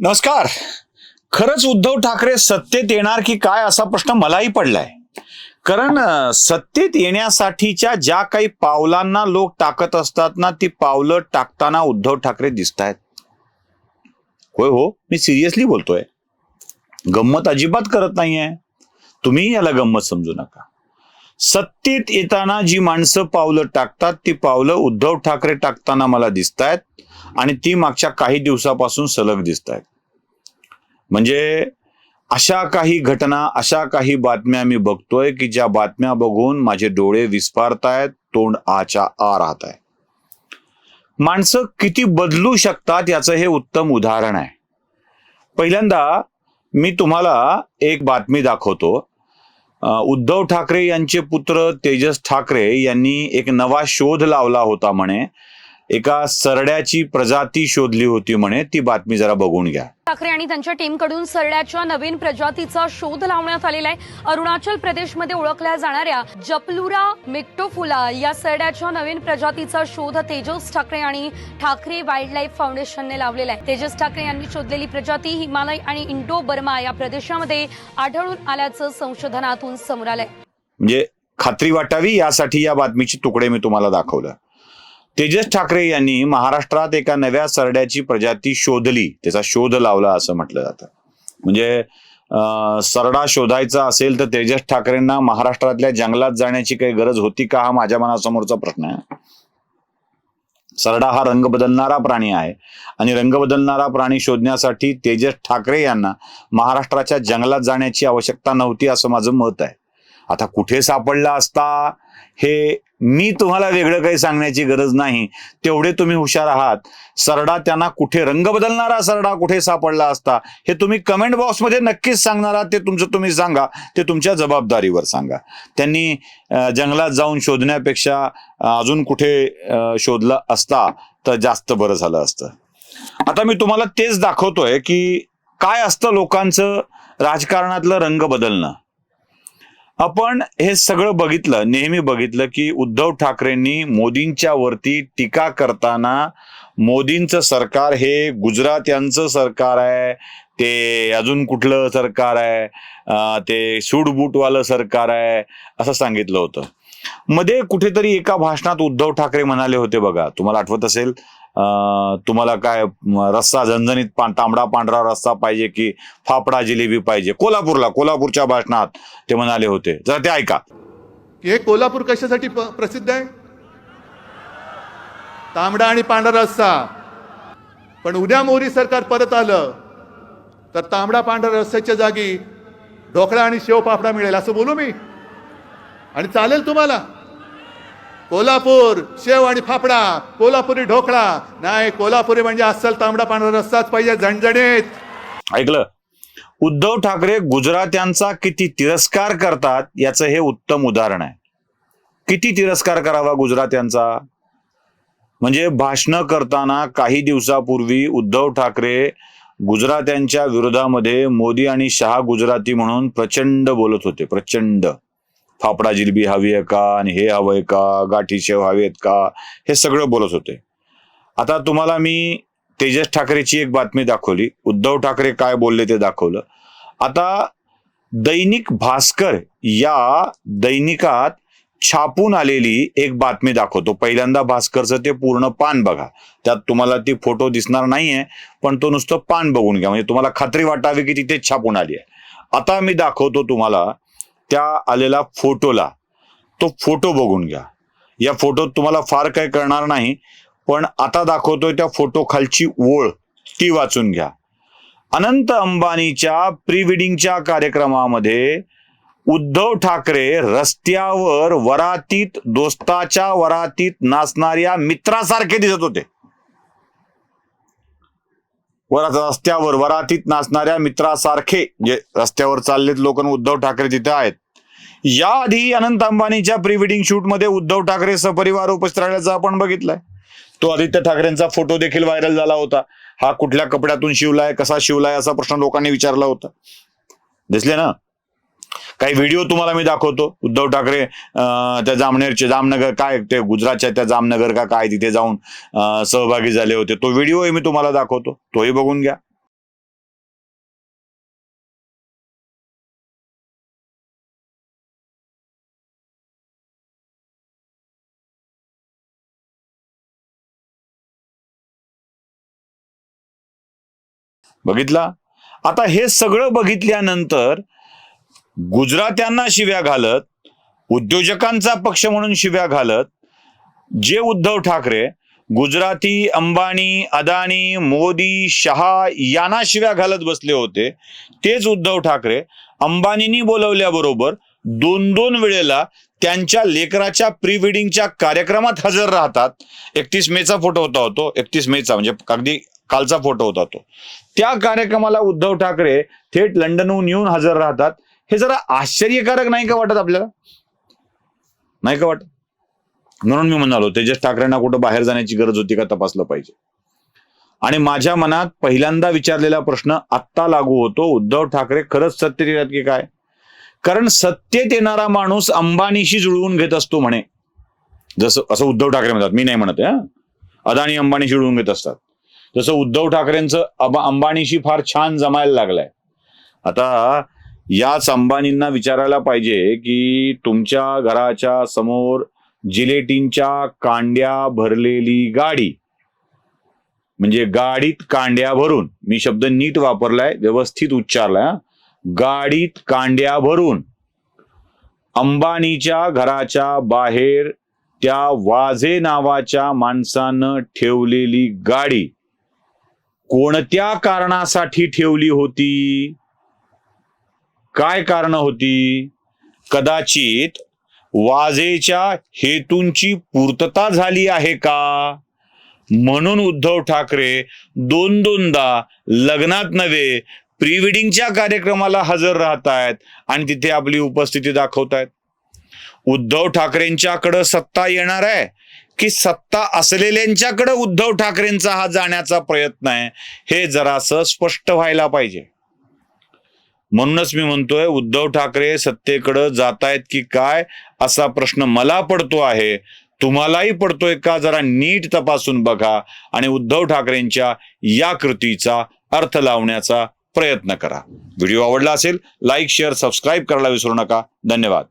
नमस्कार. खरंच उद्धव ठाकरे सत्तेत येणार की काय असा प्रश्न मलाही पडलाय. कारण सत्तेत येण्यासाठीच्या ज्या काही पावलांना लोक टाकत असतात ना ती पावलं टाकताना उद्धव ठाकरे दिसत आहेत होय हो मी सिरियसली बोलतोय. गंमत अजिबात करत नाहीये. तुम्ही याला गंमत समजू नका. सत्तेत येताना जी माणसं पावलं टाकतात ती पावलं उद्धव ठाकरे टाकताना मला दिसत आहेत आणि ती मागच्या काही दिवसापासून सलग दिसत आहेत म्हणजे अशा काही घटना अशा काही बातम्या मी बघतोय की ज्या बातम्या बघून माझे डोळे विस्फारतायत तोंड आच्या आ राहत आहे माणसं किती बदलू शकतात याचं हे उत्तम उदाहरण आहे. पहिल्यांदा मी तुम्हाला एक बातमी दाखवतो. उद्धव ठाकरे यांचे पुत्र तेजस ठाकरे यांनी एक नवा शोध लावला होता म्हणे. एका सरड्याची प्रजाती शोधली होती म्हणे ती बातमी जरा बघून घ्या. ठाकरे आणि त्यांच्या टीमकडून सरड्याच्या नवीन प्रजातीचा शोध लावण्यात आलेला आहे. अरुणाचल प्रदेशमध्ये ओळखल्या जाणाऱ्या जपलुरा मिक्टोफुला या सरड्याच्या नवीन प्रजातीचा शोध तेजस ठाकरे आणि ठाकरे वाईल्ड लाईफ फाउंडेशनने लावलेला आहे. तेजस ठाकरे यांनी शोधलेली प्रजाती हिमालय आणि इंडो बर्मा या प्रदेशामध्ये आढळून आल्याचं संशोधनातून समोर आलंय. म्हणजे खात्री वाटावी यासाठी या बातमीची तुकडे मी तुम्हाला दाखवलं. तेजस ठाकरे यांनी महाराष्ट्रात एका नव्या सरड्याची प्रजाती शोधली. त्याचा शोध लावला असं म्हटलं जातं. म्हणजे सरडा शोधायचा असेल तर तेजस ठाकरेंना महाराष्ट्रातल्या जंगलात जाण्याची काही गरज होती का हा माझ्या मनासमोरचा प्रश्न आहे. सरडा हा रंग बदलणारा प्राणी आहे आणि रंग बदलणारा प्राणी शोधण्यासाठी तेजस ठाकरे यांना महाराष्ट्राच्या जंगलात जाण्याची आवश्यकता नव्हती असं माझं मत आहे. आता कुठे सापडला असता हे मी तुम्हाला वेगळं काही सांगण्याची गरज नाही. तेवढे तुम्ही हुशार आहात. सरडा त्यांना कुठे रंग बदलणारा सरडा कुठे सापडला असता हे तुम्ही कमेंट बॉक्समध्ये नक्कीच सांगणार आहात. ते तुमचं तुम्ही सांगा. ते तुमच्या जबाबदारीवर सांगा. त्यांनी जंगलात जाऊन शोधण्यापेक्षा अजून कुठे शोधलं शोधला असता तर जास्त बरं झालं असतं. आता मी तुम्हाला तेच दाखवतोय की काय असतं लोकांचं राजकारणातलं रंग बदलणं. आपण हे सगळं बघितलं नेहमी बघितलं की उद्धव ठाकरेंनी मोदींच्या वरती टीका करताना मोदींचं सरकार हे गुजरात यांचं सरकार आहे ते अजून कुठलं सरकार आहे ते सूडबूटवालं सरकार आहे असं सांगितलं होतं. मध्ये कुठेतरी एका भाषणात उद्धव ठाकरे म्हणाले होते बघा तुम्हाला आठवत असेल तुम्हाला काय रस्सा झणझणीत पा तांबडा पांढरा रस्सा पाहिजे की फाफडा जिलेबी पाहिजे? कोल्हापूरला कोल्हापूरच्या भाषणात ते म्हणाले होते. जरा ते ऐका. की हे कोल्हापूर कशासाठी प- प्रसिद्ध आहे? तांबडा आणि पांढरा रस्सा पण उद्या मोरी सरकार परत आलं तर तांबडा पांढरा रस्त्याच्या जागी ढोकळा आणि शेव पापडा मिळेल. असं बोलू मी. आणि चालेल तुम्हाला. कोल्हापूर शेव आणि फाफडा कोल्हापुरी ढोकळा. नाही कोल्हापुरी म्हणजे अस्सल तांबडा पांढरा रस्ताच पाहिजे झणझणीत. ऐकलं? उद्धव ठाकरे गुजरात्यांचा किती तिरस्कार करतात याचं हे उत्तम उदाहरण आहे. किती तिरस्कार करावा गुजरात्यांचा म्हणजे भाषणं करताना काही दिवसापूर्वी उद्धव ठाकरे गुजरात्यांच्या विरोधामध्ये मोदी आणि शहा गुजराती म्हणून प्रचंड बोलत होते प्रचंड. फाफडा जिलबी हवी आहे का? आणि हे हवंय का? गाठी शेव हवी आहेत का? हे सगळं बोलत होते. आता तुम्हाला मी तेजस ठाकरेची एक बातमी दाखवली. उद्धव ठाकरे काय बोलले ते दाखवलं. आता दैनिक भास्कर या दैनिकात छापून आलेली एक बातमी दाखवतो. पहिल्यांदा भास्करचं ते पूर्ण पान बघा. त्यात तुम्हाला ती फोटो दिसणार नाहीये पण तो नुसतं पान बघून घ्या. म्हणजे तुम्हाला खात्री वाटावी की तिथे छापून आली आहे. आता मी दाखवतो तुम्हाला त्या आलेला फोटोला तो फोटो बघून घ्या. या फोटोत तुम्हाला फार काही करणार नाही पण आता दाखवतोय त्या फोटो खालची ओळ ती वाचून घ्या. अनंत अंबानीच्या प्री वेडिंगच्या कार्यक्रमामध्ये उद्धव ठाकरे रस्त्यावर वरातीत दोस्ताच्या वरातीत नाचणाऱ्या मित्रासारखे दिसत होते. वरात रस्त्यावर वरातीत नाचणाऱ्या मित्रासारखे जे रस्त्यावर चाललेत लोक उद्धव ठाकरे तिथे आहेत याआधी अनंत अंबानीच्या प्री वेडिंग शूटमध्ये उद्धव ठाकरे सपरिवार उपस्थित राहिल्याचं आपण बघितलंय. तो आदित्य ठाकरेंचा फोटो देखील व्हायरल झाला होता. हा कुठल्या कपड्यातून शिवलाय कसा शिवलाय असा प्रश्न लोकांनी विचारला होता. दिसले ना? काही व्हिडिओ तुम्हाला मी दाखवतो. उद्धव ठाकरे त्या जामनेरचे जामनगर काय ते गुजरातच्या त्या जामनगर का काय तिथे जाऊन सहभागी झाले होते. तो व्हिडिओही मी तुम्हाला दाखवतो. तोही बघून घ्या. बघितला? आता हे सगळं बघितल्यानंतर गुजरात्यांना शिव्या घालत उद्योजकांचा पक्ष म्हणून शिव्या घालत जे उद्धव ठाकरे गुजराती अंबानी अदानी मोदी शहा यांना शिव्या घालत बसले होते तेच उद्धव ठाकरे अंबानींनी बोलवल्याबरोबर दोन दोन वेळेला त्यांच्या लेकराच्या प्री वेडिंगच्या कार्यक्रमात हजर राहतात. एकतीस मेचा फोटो होता होतो एकतीस मेचा म्हणजे अगदी कालचा फोटो होता तो. त्या कार्यक्रमाला उद्धव ठाकरे थेट लंडनहून येऊन हजर राहतात. हे जरा आश्चर्यकारक नाही का वाटत आपल्याला? नाही का वाटत? म्हणून मी म्हणालो तेजस ठाकरेंना कुठं बाहेर जाण्याची गरज होती का तपासलं पाहिजे. आणि माझ्या मनात पहिल्यांदा विचारलेला प्रश्न आत्ता लागू होतो उद्धव ठाकरे खरंच सत्तेत येतात की काय? कारण सत्तेत येणारा माणूस अंबानीशी जुळवून घेत असतो म्हणे. जसं असं उद्धव ठाकरे म्हणतात. मी नाही म्हणत आहे, अदानी अंबानीशी जुळवून घेत असतात. जसं उद्धव ठाकरेंचं अबा- अंबानीशी फार छान जमायला लागलंय. आता याच अंबानींना विचारायला पाहिजे की तुमच्या घराच्या समोर जिलेटिनच्या कांड्या भरलेली गाडी म्हणजे गाडीत कांड्या भरून मी शब्द नीट वापरलाय व्यवस्थित उच्चारलाय गाडीत कांड्या भरून अंबानीच्या घराच्या बाहेर त्या वाझे नावाच्या माणसानं ठेवलेली गाडी कोणत्या कारणासाठी ठेवली होती? काय कारण होती? कदाचित वाजेच्या हेतूंची पूर्तता झाली आहे का? म्हणून उद्धव ठाकरे दोन दोनदा लग्नात नव्हे प्री वेडिंगच्या कार्यक्रमाला हजर राहत आहेत आणि तिथे आपली उपस्थिती दाखवतायत. उद्धव ठाकरेंच्याकडं सत्ता येणार आहे. की सत्ता असलेल्यांच्याकडे उद्धव ठाकरेंचा हा जाण्याचा प्रयत्न आहे हे जरासं स्पष्ट व्हायला पाहिजे. म्हणूनच मी म्हणतोय उद्धव ठाकरे सत्तेकडे जातायत की काय असा प्रश्न मला पडतो आहे. तुम्हालाही पडतोय का? जरा नीट तपासून बघा आणि उद्धव ठाकरेंच्या या कृतीचा अर्थ लावण्याचा प्रयत्न करा. व्हिडिओ आवडला असेल लाईक शेअर सबस्क्राईब करायला विसरू नका. धन्यवाद.